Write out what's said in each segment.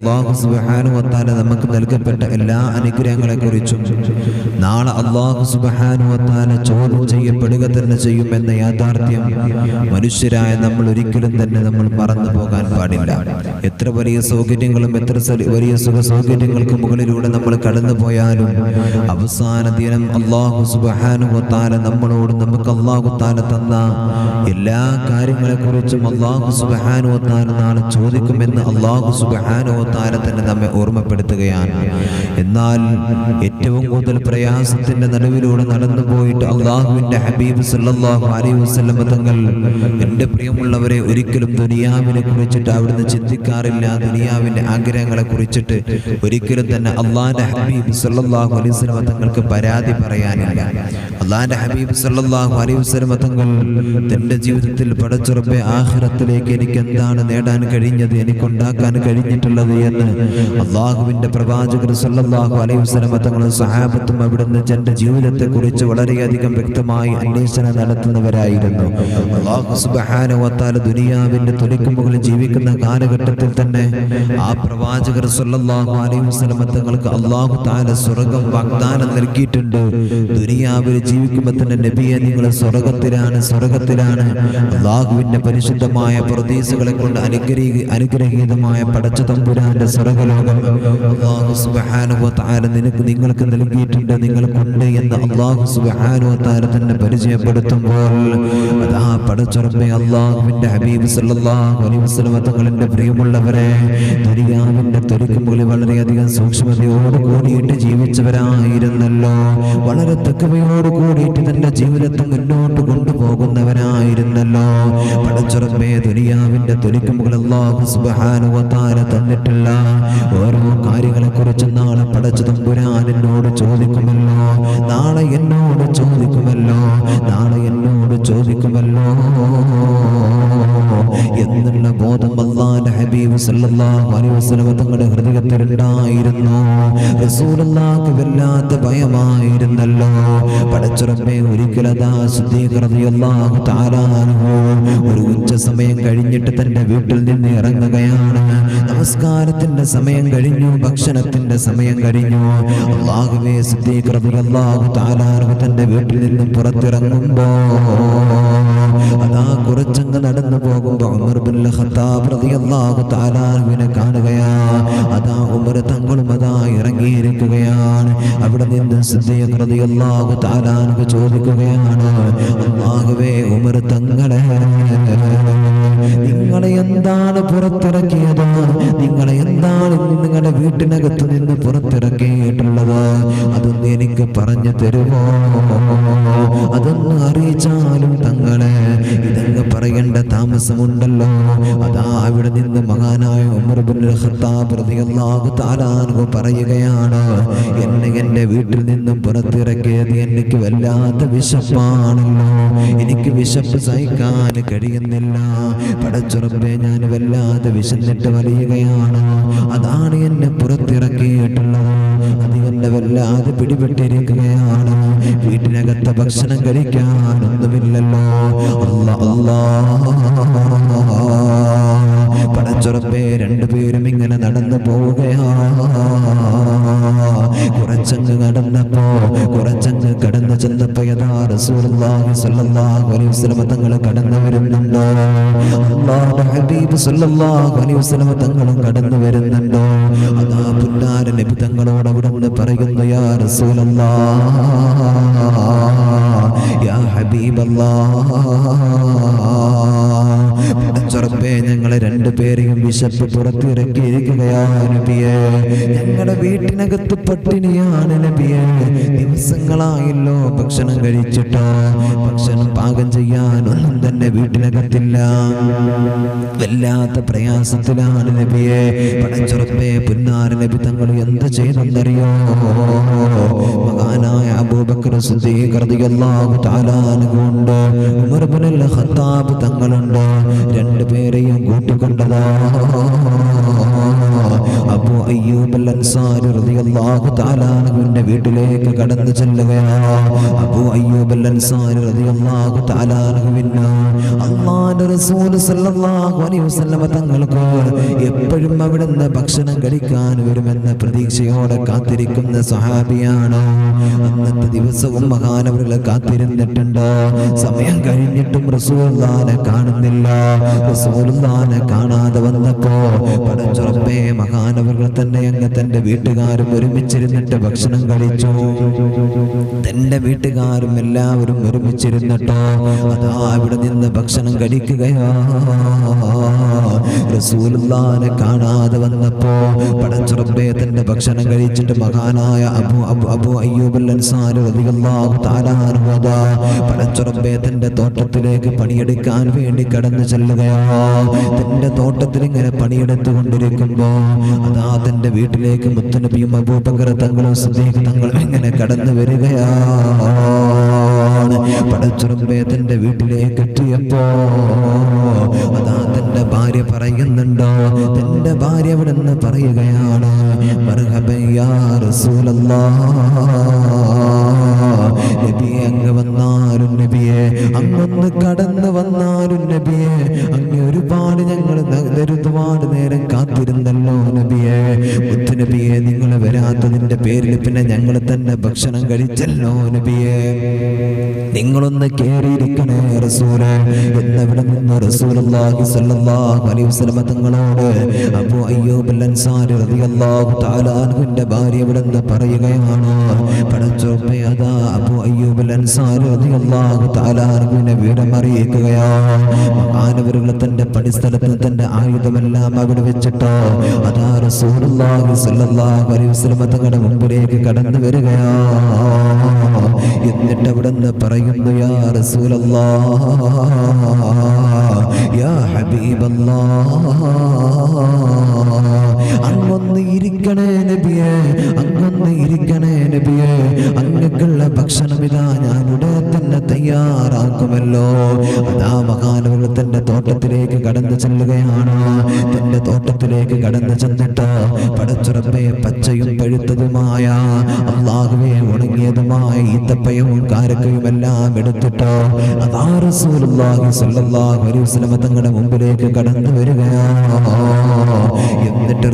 അള്ളാഹു സുബാനുവത്താല നമുക്ക് നൽകപ്പെട്ട എല്ലാ അനുഗ്രഹങ്ങളെക്കുറിച്ചും നാളെ അള്ളാഹു സുബാനുവത്താല ചോദ്യം ചെയ്യപ്പെടുക തന്നെ ചെയ്യുമെന്ന യാഥാർത്ഥ്യം മനുഷ്യരായ നമ്മൾ ഒരിക്കലും തന്നെ നമ്മൾ മറന്നു പോകാൻ പാടില്ല. എത്ര വലിയ സൗകര്യങ്ങളും എത്ര വലിയ സുഖ സൗകര്യങ്ങൾക്ക് മുകളിലൂടെ നമ്മൾ കടന്നു പോയാലും അവസാന ദിനം അള്ളാഹു സുബാനുവത്താല നമ്മളോട് നമുക്ക് അള്ളാഹു താല തന്ന എല്ലാ കാര്യങ്ങളെക്കുറിച്ചും അള്ളാഹു സുബാനുവത്താല നാളെ ചോദിക്കുമെന്ന് അള്ളാഹു സുബാനുവത്താല തന്നെ നമ്മെ ഓർമ്മപ്പെടുത്തുകയാണ്. എന്നാൽ ഏറ്റവും കൂടുതൽ പ്രയാസത്തിന്റെ നടുവിലൂടെ നടന്നു പോയിട്ട് അള്ളാഹുവിന്റെ ഹബീബ് സല്ലാഹു അലൈഹി വസല്ലം തങ്ങൾ എന്റെ പ്രിയമുള്ളവരെ ഒരിക്കലും ദുനിയാവിനെ കുറിച്ചിട്ട് അവിടുന്ന് ചിന്തിക്കാറില്ല. ദുനിയാവിന്റെ ആഗ്രഹങ്ങളെ കുറിച്ചിട്ട് ഒരിക്കലും തന്നെ അള്ളാഹിന്റെ ഹബീബ് സല്ലാഹു അലൈഹി വസല്ലം തങ്ങൾക്ക് പരാതി പറയാനില്ല. അള്ളാഹിന്റെ ഹബീബ് സല്ലാഹു അലൈഹി വസല്ലം തങ്ങൾ തന്റെ ജീവിതത്തിൽ പടച്ചുറപ്പെ ആഖിറത്തിലേക്ക് എനിക്ക് എന്താണ് നേടാൻ കഴിഞ്ഞത്? എനിക്കുണ്ടാക്കാൻ കഴിഞ്ഞിട്ടുള്ളത് എന്ന് അള്ളാഹുവിന്റെ പ്രവാചകർ സല്ലാഹു അലൈഹി വസ്ലമ തങ്ങളും സഹാബത്തും അവിടുന്ന് തന്റെ ജീവിതത്തെ കുറിച്ച് വളരെയധികം വ്യക്തമായി അന്വേഷണം നടത്തുന്നവരായിരുന്നു. അള്ളാഹു സുബ്ഹാനഹു വതആല ദുനിയാവിന്റെ തൊലിക്കുമുകളിൽ ജീവിക്കുന്ന കാലഘട്ടത്തിൽ തന്നെ ആ പ്രവാചകർ സല്ലാഹു അലൈഹി വസ്ലമ തങ്ങൾക്ക് അള്ളാഹു താല സ്വർഗം വാഗ്ദാനം നൽകിയിട്ടുണ്ട്. ദുനിയാവിൽ ജീവിക്കുമ്പോൾ തന്നെ നബിയെ നിങ്ങൾ സ്വർഗത്തിലാണ് സ്വർഗത്തിലാണ്. അള്ളാഹുവിന്റെ പരിശുദ്ധമായ പ്രതീസകളെ കൊണ്ട് അനുഗ്രഹീ അനുഗ്രഹീതമായ പടച്ച തമ്പുരാന്റെ സ്വർഗലോകം. അള്ളാഹു സുബ്ഹാനഹു വതആല നിനക്ക് നിങ്ങൾക്ക് നൽകിയിട്ടുണ്ട് നിങ്ങൾക്കുണ്ട് എന്ന് അള്ളാഹു സുബ്ഹാനഹു വതആല തന്നെ പരിചയപ്പെടുത്തുമ്പോൾ അതാ പടച്ചുറപ്പെ അള്ളാഹുവിന്റെ ഹബീബ് തങ്ങളുടെ പ്രിയമുള്ളവരെ ദുരിയാവിന്റെ തൊലിക്കുമ്പോൾ വളരെയധികം സൂക്ഷ്മതയോട് കൂടിയിട്ട് ജീവിച്ചവരായിരുന്നല്ലോ. വളരെ തെക്കവയോട് കൂടിയിട്ട് തന്റെ ജീവിതത്തെ മുന്നോട്ട് കൊണ്ടുപോകുന്നവരായിരുന്നല്ലോ. പടച്ചുറപ്പെ ദുനിയാവിന്റെ തൊലിക്കുമ്പോൾ അള്ളാഹു സുബ്ഹാനഹു വതആല തന്നിട്ടുള്ള ഓരോ കാര്യങ്ങളെ കുറിച്ച് നാളെ പടച്ചു തമ്പുരാൻ എന്നോട് ചോദിക്കുമല്ലോ. നാളെ എന്നോട് ചോദിക്കുമല്ലോ. നാളെ എന്നോട് ചോദിക്കുമല്ലോ. എന്നുള്ള ബോധം അള്ളാന്റെ ഹബീബ് സല്ലല്ലാഹു അലൈഹി വസല്ലം തങ്ങളുടെ ഹൃദയത്തിൽ ഉണ്ടായിരുന്നു. റസൂലുള്ളാഹിക്ക് വല്ലാത്ത ഭയമായിരുന്നല്ലോ. പടച്ചുറപ്പെ ഒരിക്കലതാ സിദ്ദീഖ് റളിയല്ലാഹു തആല ഒരു ഉച്ച സമയം കഴിഞ്ഞിട്ട് തന്റെ വീട്ടിൽ നിന്ന് ഇറങ്ങുകയാണ്. നമസ്കാരത്തിന്റെ സമയം കഴിഞ്ഞു ഭക്ഷണത്തിന്റെ സമയം കഴിഞ്ഞു. തന്റെ വീട്ടിൽ നിന്ന് പുറത്തിറങ്ങുമ്പോ അതാ കുറച്ചങ്ങ് നടന്നു പോകുമ്പോ ഉമർ ബിൻ ഖത്താബ് റളിയല്ലാഹു കാണുകയാ. അതാ ഉമർ തങ്ങളും അതാ ഇറങ്ങിയിരിക്കുകയാണ്. അവിടെ നിന്ന് സിദ്ദീഖ് തആല ചോദിക്കുകയാണ് ഉമർ തങ്ങളെ നിങ്ങളെ എന്താണ് പുറത്തിറക്കിയത്? നിങ്ങളെ എന്താണ് നിങ്ങളുടെ വീട്ടിനകത്ത് നിന്ന് പുറത്തിറക്കിയിട്ടുള്ളത്? അതൊന്ന് എനിക്ക് പറഞ്ഞു തരുമോ? അതൊന്ന് അറിയിച്ചാലും തങ്ങളെ ഇതങ്ങ് പറയേണ്ട താമസമുണ്ടല്ലോ. അതാ അവിടെ നിന്ന് മഹാനായ പറയുകയാണ് എന്നെ എന്റെ വീട്ടിൽ നിന്നും പുറത്തിറക്കിയത് എനിക്ക് വല്ലാത്ത വിശപ്പാണല്ലോ. എനിക്ക് വിശപ്പ് സഹിക്കാൻ കഴിയുന്നില്ല. പടച്ചുറപ്പെ ഞാൻ വല്ലാതെ വിശന്നിട്ട് വലിയുകയാണ്. അതാണ് എന്നെ പുറത്തിറക്കിയിട്ടുള്ളത്. അത് എന്നെ വല്ലാതെ പിടിപെട്ടിരിക്കുകയാണ്. വീട്ടിനകത്തെ ഭക്ഷണം കഴിക്കാനൊന്നുമില്ലല്ലോ അല്ല പടച്ചുറപ്പെ രണ്ടുപേരും ഇങ്ങനെ നടന്നു പോവുകയാ കുറച്ചങ്ങ് കടന്നപ്പോ കുറച്ചങ്ങ് കടന്നു ചെന്നപ്പോ യഥാ റസൂലുള്ളാഹി സ്വല്ലല്ലാഹു അലൈഹി വസല്ലം തങ്ങൾ കടന്നു വരുന്നുണ്ടോ? അല്ലാഹുവിന്റെ ഹബീബ് സ്വല്ലല്ലാഹു അലൈഹി വസല്ലം തങ്ങളും കടന്നു വരുന്നുണ്ടോ? അതാ പുന്നാര നബി തങ്ങളോട് അവിടെ പറയുന്നു യാ റസൂലല്ലാഹ് യാ ഹബീബല്ലാഹ് പടച്ചുറപ്പേ ഞങ്ങളെ രണ്ടുപേരെയും വിശപ്പ് പുറത്തിറക്കിയിരിക്കുകയാണ് നബിയെ. ഞങ്ങളുടെ വീട്ടിനകത്ത് പട്ടിണിയാണ് നബിയെ. ദിവസങ്ങളായല്ലോ ഭക്ഷണം കഴിച്ചിട്ട്. ഭക്ഷണം പാകം ചെയ്യാനൊന്നും തന്നെ വീട്ടിനകത്തില്ല. വല്ലാത്ത പ്രയാസത്തിലാണ് നബിയെ. പടച്ചുറപ്പേ പുന്നാര നബി തങ്ങൾ എന്ത് ചെയ്തെന്നറിയോ? മകാനായ അബൂബക്കർ സിദ്ദീഖ് റളിയല്ലാഹു തആല ഉണ്ട്. ഉമർ ഖത്താബ് തങ്ങളുണ്ട്. രണ്ടുപേരെയും കൂട്ടിക്കൊണ്ടതാ. അബു അയ്യൂബ് അൽ അൻസാരി റളിയല്ലാഹു വീട്ടിലേക്ക് കടന്നു ചെല്ലുകയാണ്. അബൂ അയ്യൂബൽ അൻസാരി റളിയല്ലാഹു തആല റസൂൽ സല്ലല്ലാഹു അലൈഹി തങ്ങൾക്ക് എപ്പോഴും ഭക്ഷണം കഴിക്കാൻ വരുമെന്ന പ്രതീക്ഷയോടെ കാത്തിരിക്കുന്ന സഹാബിയാണ് അന്നത്തെ ദിവസവും മഹാനവരുകൾ കാത്തിരുന്നിട്ടുണ്ട്. സമയം കഴിഞ്ഞിട്ടും റസൂലുള്ളാനെ കാണുന്നില്ല. റസൂലുള്ളാനെ കാണാതെ വന്നപ്പോ പടച്ചുറപ്പേ മഹാനവറുകൾ തന്നെ അങ്ങ് തന്റെ വീട്ടുകാരും ഒരുമിച്ചിരുന്നിട്ട് ഭക്ഷണം കഴിച്ചു. തന്റെ വീട്ടുകാരും എല്ലാവരും ഒരുമിച്ചിരുന്നിട്ടോ അതാ അവിടെ നിന്ന് ഭക്ഷണം കഴിക്കുകയാ റസൂലുള്ളാനെ കാണാതെ വന്നപ്പോ പടച്ചുറപ്പേ തന്റെ ഭക്ഷണം കഴിച്ചിട്ട് മഹാനായ അബു അബു അബു അയ്യൂബൽ അൻസാരി റളിയല്ലാഹു തആല അൻഹു അതാ പടച്ചുറപ്പേ തന്റെ തോട്ടത്തിലേക്ക് പണിയെടുക്കാൻ വേണ്ടി കടന്നു ചെല്ലുകയാ. തന്റെ തോട്ടത്തിൽ ഇങ്ങനെ പണിയെടുത്തു കൊണ്ടിരിക്കുമ്പോ അതാ തന്റെ വീട്ടിലേക്ക് മുത്തനബിയും അബൂബക്കർ തങ്ങളും സിദ്ദീഖ് തങ്ങളും ഇങ്ങനെ കടന്നു വരികയാ. പടച്ചുറമ്പേ തന്റെ വീട്ടിലേക്ക് എത്തിയപ്പോ ഭാര്യ പറയുകയാണ്. നബിയെ അങ്ങ് വന്നാലും നബിയെ അങ്ങൊന്ന് കടന്നു വന്നാലും നബിയെ അങ്ങ് ഒരുപാട് ഞങ്ങൾ ഒരുപാട് നേരം കാത്തിരുന്നല്ലോ. വരാത്തതിന്റെ പേരിൽ പിന്നെ ഞങ്ങൾ തന്നെ ഭക്ഷണം കഴിച്ചല്ലോ നബിയെ. നിങ്ങളൊന്ന് കേറിയിരിക്കണേ റസൂൽ. എന്നവിടെ നിന്ന് തങ്ങളോട് അപ്പോ അയ്യൂബ് അൽ അൻസാരി ഭാര്യ ഇവിടെ പറയുകയാണ്. പടച്ചോപ്പേ അൻസാരി പടിസ്ഥലത്ത് തന്റെ ആയുധമെല്ലാം അവിടെ വെച്ചിട്ടോ. അതാ റസൂലുള്ളാഹി സ്വല്ലല്ലാഹു അലൈഹി മുമ്പിലേക്ക് കടന്നു വരികയാ. എന്നിട്ട് അവിടെ പറയുന്നു യാ റസൂലല്ലാ യാ ഹബീബല്ലാഹ് തോട്ടത്തിലേക്ക് കടന്നു ചെല്ലുകയാണ്. തന്റെ തോട്ടത്തിലേക്ക് കടന്നു ചെന്നിട്ട് പടച്ചുറപ്പെ പച്ചയും പഴുത്തതുമായ അള്ളാഹുവെ ഉണങ്ങിയതുമായ ഈത്തപ്പയവും കാരക്കയും എല്ലാം എടുത്തിട്ട് തങ്ങളുടെ മുമ്പിലേക്ക് കടന്നു വരികയാണ്. എന്നിട്ട്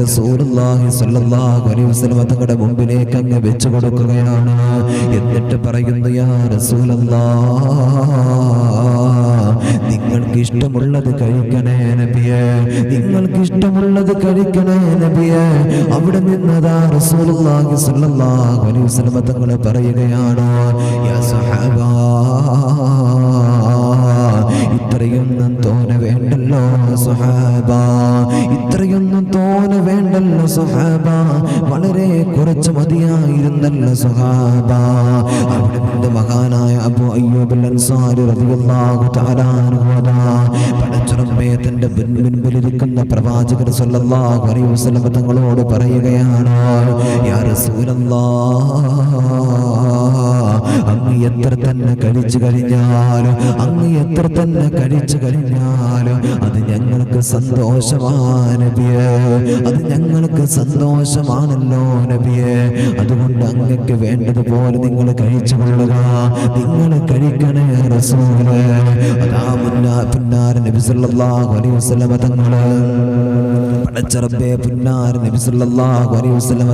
തങ്ങളുടെ മുമ്പിലേക്ക് അങ്ങ് വെച്ചു കൊടുക്കുകയാണ്. എന്നിട്ട് പറയുന്നു യാ റസൂലല്ലാഹ് നിങ്ങൾക്ക് ഇഷ്ടമുള്ളത് കഴിക്കണേ നബിയെ. നിങ്ങൾക്ക് ഇഷ്ടമുള്ളത് കഴിക്കണേ നബിയെ. അവിടെ നിന്നതാ റസൂലുള്ളാഹി സ്വല്ലല്ലാഹു അലൈഹി വസല്ലമ തങ്ങളെ പറയുകയാണ് യാ സഹാബാ ഇത്രയൊന്നും തോന വേണ്ടല്ലോ സുഹാബ. ഇത്രയൊന്നും തോന വേണ്ടല്ലോ സുഹാബ. വളരെ കുറച്ച് മതിയായിരുന്നല്ലോ സുഹാബ. അവിടെ മഹാനായ അബു അയ്യൂബ് അൻസാരി മുൻപിലിരിക്കുന്ന പ്രവാചകർ സല്ലല്ലാഹു അലൈഹി വസല്ലം തങ്ങളോട് പറയുകയാണ് യാ അങ്ങ് എത്ര തന്നെ കഴിച്ചു കഴിഞ്ഞാലും അങ്ങ് എത്ര തന്നെ കഴിച്ചു കഴിഞ്ഞാലും അത് ഞങ്ങൾക്ക് സന്തോഷമാണ് അത് ഞങ്ങൾക്ക് സന്തോഷമാണല്ലോ നബിയെ. അതുകൊണ്ട് അങ്ങക്ക് വേണ്ടതുപോലെ നിങ്ങൾ കഴിച്ചു കൊള്ളുക. നിങ്ങൾ കഴിക്കണേ റസൂൽ. അതാ അലൈഹി വസല്ലമ അലൈഹി വസല്ലമ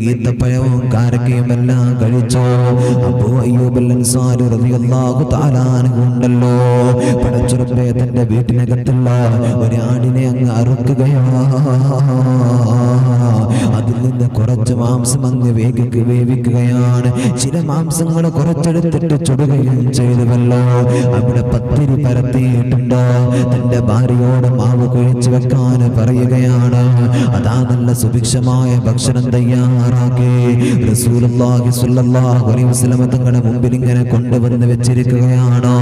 ഈത്തപ്പഴവും കാരക്കയും എല്ലാം കഴിച്ചു? അബൂ അയ്യൂബൽ അൻസാരി റളിയല്ലാഹു തആല ഉണ്ടല്ലോ പടച്ചറബേ തന്റെ വീട്ടിനകത്തുള്ള ഒരു ആടിനെ അങ്ങ് അറുക്കുകയാ അതിൽ നിന്ന് കുറച്ച് മാംസം അങ്ങ് വേഗിക്ക് വേവിക്കുകയാണ്. ചില മാംസങ്ങൾ കുറച്ചെടുത്തിട്ട് ചുടുകയും ചെയ്തുവല്ലോ. അവിടെ പത്തിരി പരത്തിയിട്ടുണ്ട്. തന്റെ ഭാര്യയോട് മാവ് കുഴിച്ചു വെക്കാൻ പറയുകയാണ്. അതാ നല്ല സുഭിക്ഷമായ ഭക്ഷണം തയ്യാറാക്കി. റസൂലുള്ളാഹി സ്വല്ലല്ലാഹു അലൈഹി വസല്ലം തങ്ങളുടെ മുമ്പിൽ ഇങ്ങനെ കൊണ്ടുവന്ന് വെച്ചിരിക്കുകയാണ്.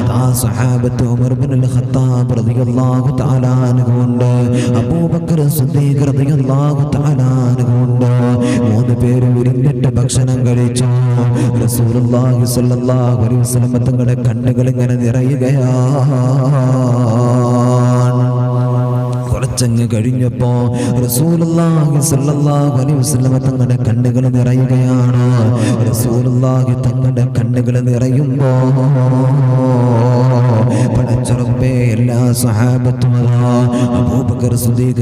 അതാ സഹാബത്ത് ഉമർ ഇബ്നുൽ ഖത്താബ് റളിയല്ലാഹു തആല അൻഹു ഉണ്ട് അബൂബക്കർ സിദ്ദീഖ് റളിയല്ലാഹു തആല അൻഹു ഉണ്ട് മൂന്ന് പേര് ഇരുന്നിട്ട് ഭക്ഷണം കഴിച്ചു. റസൂലുള്ളാഹി സ്വല്ലല്ലാഹു അലൈഹി വസല്ലം തങ്ങളുടെ കണ്ണുകൾ ഇങ്ങനെ നിറയുകയാണ്. കുറച്ചങ്ങ് കഴിഞ്ഞപ്പോ തങ്ങളുടെ കണ്ണുകൾ നിറയുകയാണ്. തങ്ങളുടെ കണ്ണുകൾ നിറയുമ്പോ പടച്ചുറപ്പേ എല്ലാ സഹാബത്തും അബൂബക്കർ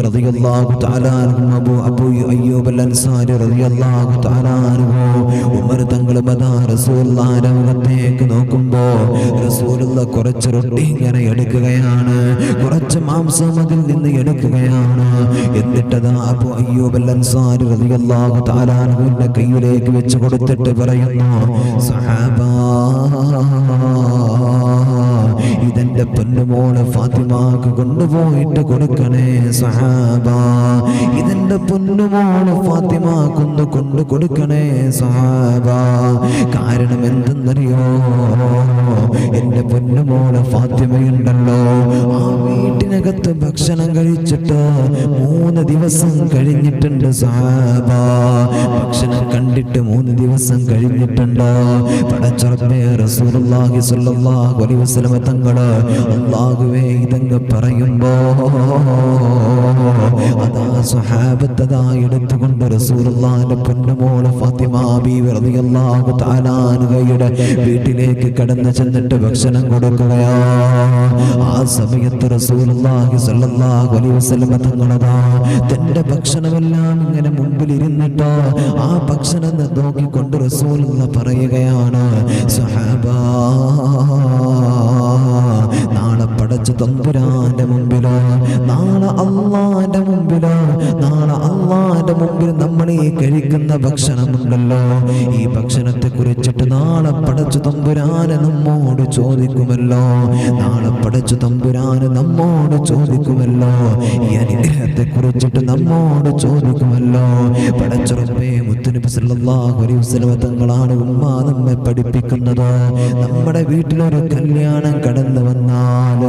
റളിയല്ലാഹു തആല അബൂ അയ്യൂബ് അൽ അൻസാരി റളിയല്ലാഹു തആല ഉമർ നോക്കുമ്പോൾ റസൂലുള്ള കുറച്ച് റൊട്ടി ഇങ്ങനെ എടുക്കുകയാണ്. കുറച്ച് മാംസം അതിൽ നിന്ന് എടുക്കുകയാണ്. എന്നിട്ടതാ അബൂ അയ്യൂബ് അൽ അൻസാരി റളിയല്ലാഹു കയ്യിലേക്ക് വെച്ച് കൊടുത്തിട്ട് പറയുന്നു സഹാബാ പൊന്നുമോൾ ഫാത്തിമാക്ക് കൊണ്ടുപോയിട്ട് കൊടുക്കണേ സഹാബ. ഇതെന്റെ പൊന്നുമോൾ ഫാത്തിമാക്കൊന്ന് കൊണ്ടു കൊടുക്കണേ സഹാബ. കാരണം എന്തെന്നറിയോ? എന്റെ പൊന്നുമോൾ ഫാത്തിമയുണ്ടല്ലോ. ആ വീട്ടിനകത്ത് ഭക്ഷണം കഴിച്ചിട്ട് മൂന്ന് ദിവസം കഴിഞ്ഞിട്ടുണ്ട് സഹാബ. ഭക്ഷണം കണ്ടിട്ട് മൂന്ന് ദിവസം കഴിഞ്ഞിട്ടുണ്ട്. പടച്ചുറപ്പേ റസൂലുള്ളാഹി സ്വല്ലല്ലാഹു അലൈഹി വസല്ലം തങ്ങൾ അല്ലാഹുവേ ഇതങ്ങ് പറയുമ്പോ അതാ സ്വഹാബത്തതാ എടുത്തുകൊണ്ട് പൊന്നുമോൾ ഫാത്തിമ ബീവി റളിയല്ലാഹു തആല വീട്ടിലേക്ക് കടന്നു ചെന്നിട്ട് ഭക്ഷണം കൊടുക്കുകയാ. ആ സമയത്ത് റസൂലുള്ളാഹി സ്വല്ലല്ലാഹു അലൈഹി വസല്ലം തങ്ങളതാ തന്റെ ഭക്ഷണമെല്ലാം ഇങ്ങനെ മുമ്പിൽ ആ ഭക്ഷണം നോക്കിക്കൊണ്ട് റസൂലുള്ള പറയുകയാണ് നാളെ തമ്പുരാന്റെ മുമ്പിലോ നാളെ അള്ളാന്റെ മുമ്പിലോ നാളെ അള്ളാന്റെ മുമ്പിൽ നമ്മൾ ഈ കഴിക്കുന്ന ഭക്ഷണമുണ്ടല്ലോ. ഈ ഭക്ഷണത്തെ കുറിച്ചിട്ട് നാളെ പടച്ചു തമ്പുരാന് നമ്മോട് ചോദിക്കുമല്ലോ. നാളെ പടച്ചു തമ്പുരാന് നമ്മോട് ചോദിക്കുമല്ലോ. ഈ അനുഗ്രഹത്തെ കുറിച്ചിട്ട് നമ്മോട് ചോദിക്കുമല്ലോ. പടച്ചുറപ്പേ മുത്തുനബി സല്ലല്ലാഹു അലൈഹി വസല്ലം തങ്ങളാണ് ഉമ്മ നമ്മെ പഠിപ്പിക്കുന്നത്. നമ്മുടെ വീട്ടിലൊരു കല്യാണം കടന്നു വന്നാൽ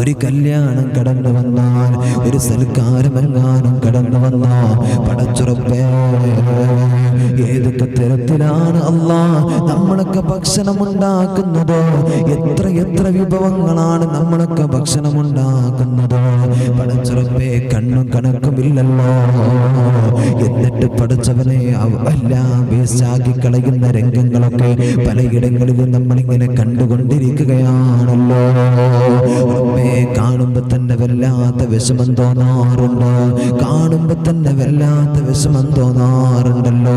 ഒരു കല്യാണം കടന്നു വന്നാൽ ഒരു സൽക്കാരമെങ്ങാനും കടന്നു വന്നാൽ പടച്ചുറപ്പേ. ഏതൊക്കെ തരത്തിലാണ് അല്ല നമ്മളൊക്കെ ഭക്ഷണം ഉണ്ടാക്കുന്നത് എത്ര എത്ര വിഭവങ്ങളാണ് നമ്മളൊക്കെ ഭക്ഷണം ഉണ്ടാക്കുന്നത് പടച്ചുറപ്പേ കണ്ണും കണക്കുമില്ലല്ലോ എന്നിട്ട് പഠിച്ചവനെ എല്ലാം വേസ്റ്റാക്കി കളയുന്ന രംഗങ്ങളൊക്കെ പലയിടങ്ങളിലും നമ്മളിങ്ങനെ കണ്ടുകൊണ്ടിരിക്കുകയാണല്ലോ. കാണുമ്പോ തന്നെ വല്ലാത്ത വിഷമം തോന്നാറുണ്ട് കാണുമ്പോ തന്നെ വല്ലാത്ത വിഷമം തോന്നാറുണ്ടല്ലോ.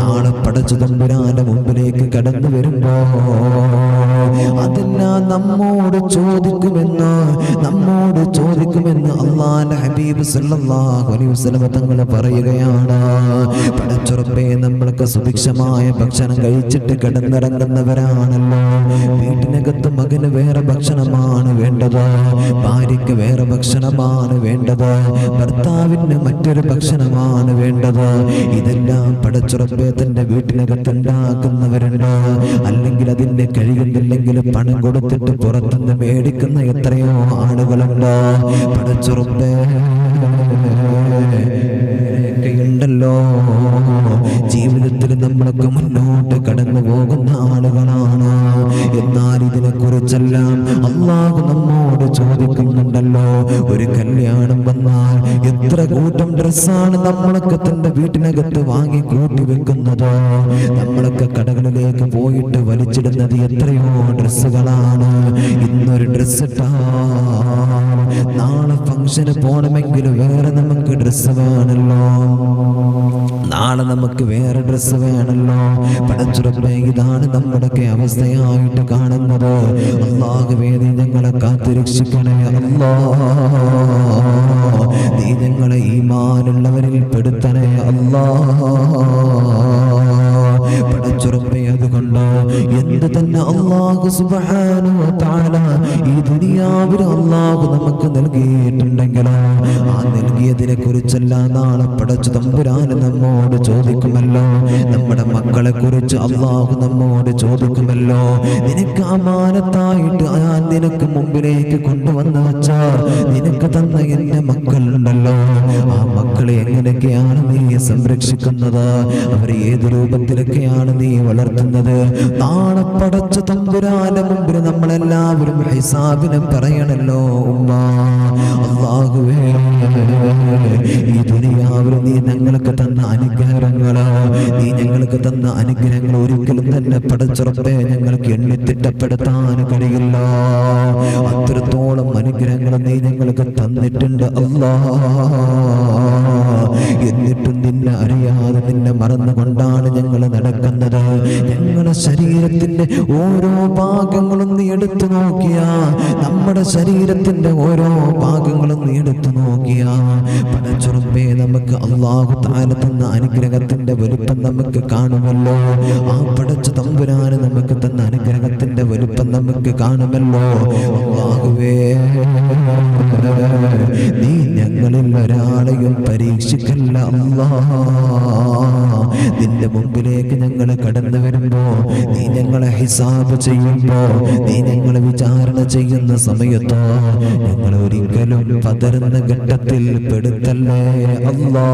നാളെ പടച്ചു തമ്പുരാന്റെ മുമ്പിലേക്ക് കടന്നു വരുമ്പോ അതെല്ലാം നമ്മോട് ചോദിക്കുമെന്ന് നമ്മോട് ചോദിക്കുമെന്ന് അള്ളാന്റെ ഹബീബ് സല്ലല്ലാഹു അലൈഹി വസല്ലം തങ്ങൾ പറയുകയാണ്. പടച്ചുറപ്പേ നമ്മൾക്ക് സുഭിക്ഷമായ ഭക്ഷണം കഴിച്ചിട്ട് കിടന്നിറങ്ങുന്നവരാണല്ലോ. വീട്ടിനകത്ത് മകന് വേറെ ഭക്ഷണമാണ് വേണ്ടത്. ഭാര്യയ്ക്ക് വേറെ ഭക്ഷണമാണ് വേണ്ടത്. ഭർത്താവിന് മറ്റൊരു ഭക്ഷണമാണ് വേണ്ടത്. ഇതെല്ലാം പടച്ചുറപ്പേ തന്റെ വീട്ടിനകത്ത് ഉണ്ടാക്കുന്നവരുണ്ട്. അല്ലെങ്കിൽ അതിന്റെ കഴിയുന്നില്ലെങ്കിൽ പണം കൊടുത്തിട്ട് പുറത്തുനിന്ന് മേടിക്കുന്ന എത്രയോ ആളുകളുണ്ട്. പടച്ചുറപ്പേ. ഉണ്ടല്ലോ ജീവിതത്തിൽ നമ്മളൊക്കെ മുന്നോട്ട് കടന്നു പോകുന്ന ആളുകളാണ്. എന്നാൽ ഇതിനെ കുറിച്ചെല്ലാം അള്ളാഹു നമ്മോട് ചോദിക്കുന്നുണ്ടല്ലോ. ഒരു കല്യാണം വന്നാൽ എത്ര കൂട്ടം ഡ്രസ്സാണ് നമ്മളൊക്കെ തന്റെ വീട്ടിനകത്ത് വാങ്ങി കൂട്ടി വെക്കുന്നത്? നമ്മളൊക്കെ കടകളിലേക്ക് പോയിട്ട് വലിച്ചിടുന്നത് എത്രയോ ഡ്രസ്സുകളാണ്. ഇന്നൊരു ഡ്രസ്സ് ഇട്ടാ നാളെ ഫംഗ്ഷന് പോകണമെങ്കിൽ വേറെ നമുക്ക് ഡ്രസ്സ് വേണമല്ലോ നാളെ നമുക്ക് വേറെ ഡ്രസ്സ് വേണല്ലോ. പടച്ചുറപ്പേ ഇതാണ് നമ്മുടെയൊക്കെ അവസ്ഥയായിട്ട് കാണുന്നത്. അള്ളാഹുവേദി ഞങ്ങളെ കാത്തിരക്ഷിക്കണേ അല്ലോ. നീ ഞങ്ങളെ ഈമാനുള്ളവരിൽ പെടുത്തണേ അല്ലാ. അതുകൊണ്ട് എന്ത് തന്നെ അള്ളാഹു സുബാനു വ തആല ഈ ദുനിയാവിൽ അള്ളാഹു നമുക്ക് നൽകിയിട്ടുണ്ടെങ്കിലോ? ആ നൽകിയതിനെ കുറിച്ചെല്ലാം നാളെ പടച്ചു തമ്പുരാൻ നമ്മോട് ചോദിക്കുമല്ലോ. നമ്മുടെ മക്കളെ കുറിച്ച് അള്ളാഹു നമ്മോട് ചോദിക്കുമല്ലോ. നിനക്ക് അമാനത്തായിട്ട് ഞാൻ നിനക്ക് മുമ്പിലേക്ക് കൊണ്ടുവന്ന വച്ച നിനക്ക് തന്ന എന്റെ മക്കളുണ്ടല്ലോ. ആ മക്കളെ എങ്ങനെയൊക്കെയാണ് നീ സംരക്ഷിക്കുന്നത്? അവരെ ഏത് രൂപത്തിലൊക്കെയാണ് നീ വളർത്തുന്നത്? നാളെ പടച്ച തമ്പുരാന്റെ മുമ്പിൽ നമ്മളെല്ലാവരും ഹിസാബിനെ പറയണല്ലോ ഈ ദുനിയാവിൽ നീ ഞങ്ങൾക്ക് തന്ന അനുഗ്രഹങ്ങളോ നീ ഞങ്ങൾക്ക് തന്ന അനുഗ്രഹങ്ങൾ ഒരിക്കലും തന്നെ പടച്ചുറപ്പേ ഞങ്ങൾക്ക് എണ്ണിത്തിട്ടപ്പെടുത്താൻ കഴിയില്ല. അത്രത്തോളം അനുഗ്രഹങ്ങൾ നീ ഞങ്ങൾക്ക് തന്നിട്ടുണ്ട് അല്ലാ എന്നിട്ടും നിന്നെ അറിയാതെ നിന്നെ മറന്നുകൊണ്ടാണ് ഞങ്ങൾ നടക്കുന്നത്. ഞങ്ങളുടെ ശരീരത്തിന്റെ ഓരോ ഭാഗങ്ങളും നീ എടുത്തു നോക്കിയ. നമ്മുടെ ശരീരത്തിന്റെ ഓരോ ഭാഗങ്ങളും നീ എടുത്തു നോക്കിയ. പടച്ചുറുമ്പേ നമുക്ക് അള്ളാഹു താല തന്ന അനുഗ്രഹത്തിന്റെ വലുപ്പം നമുക്ക് കാണുമല്ലോ. ആ പടച്ച തമ്പുരാന് നമുക്ക് തന്ന അനുഗ്രഹത്തിന്റെ വലുപ്പം നമുക്ക് കാണുമല്ലോ. അള്ളാഹുവേ നീ ഞങ്ങളിൽ ഒരാളെയും പരീക്ഷിക്കല്ല അല്ലാ നിന്റെ മുമ്പിലേക്ക് ഞങ്ങൾ കടന്നു വരുമ്പോ നീ ഞങ്ങളെ ഹിസാബ് ചെയ്യുമ്പോ നീ ഞങ്ങളെ വിചാരണ ചെയ്യുന്ന സമയത്തോ ഞങ്ങൾ ഒരിക്കലും പതരുന്ന ഘട്ടത്തിൽ പെടുത്തല്ലേ? അല്ലാ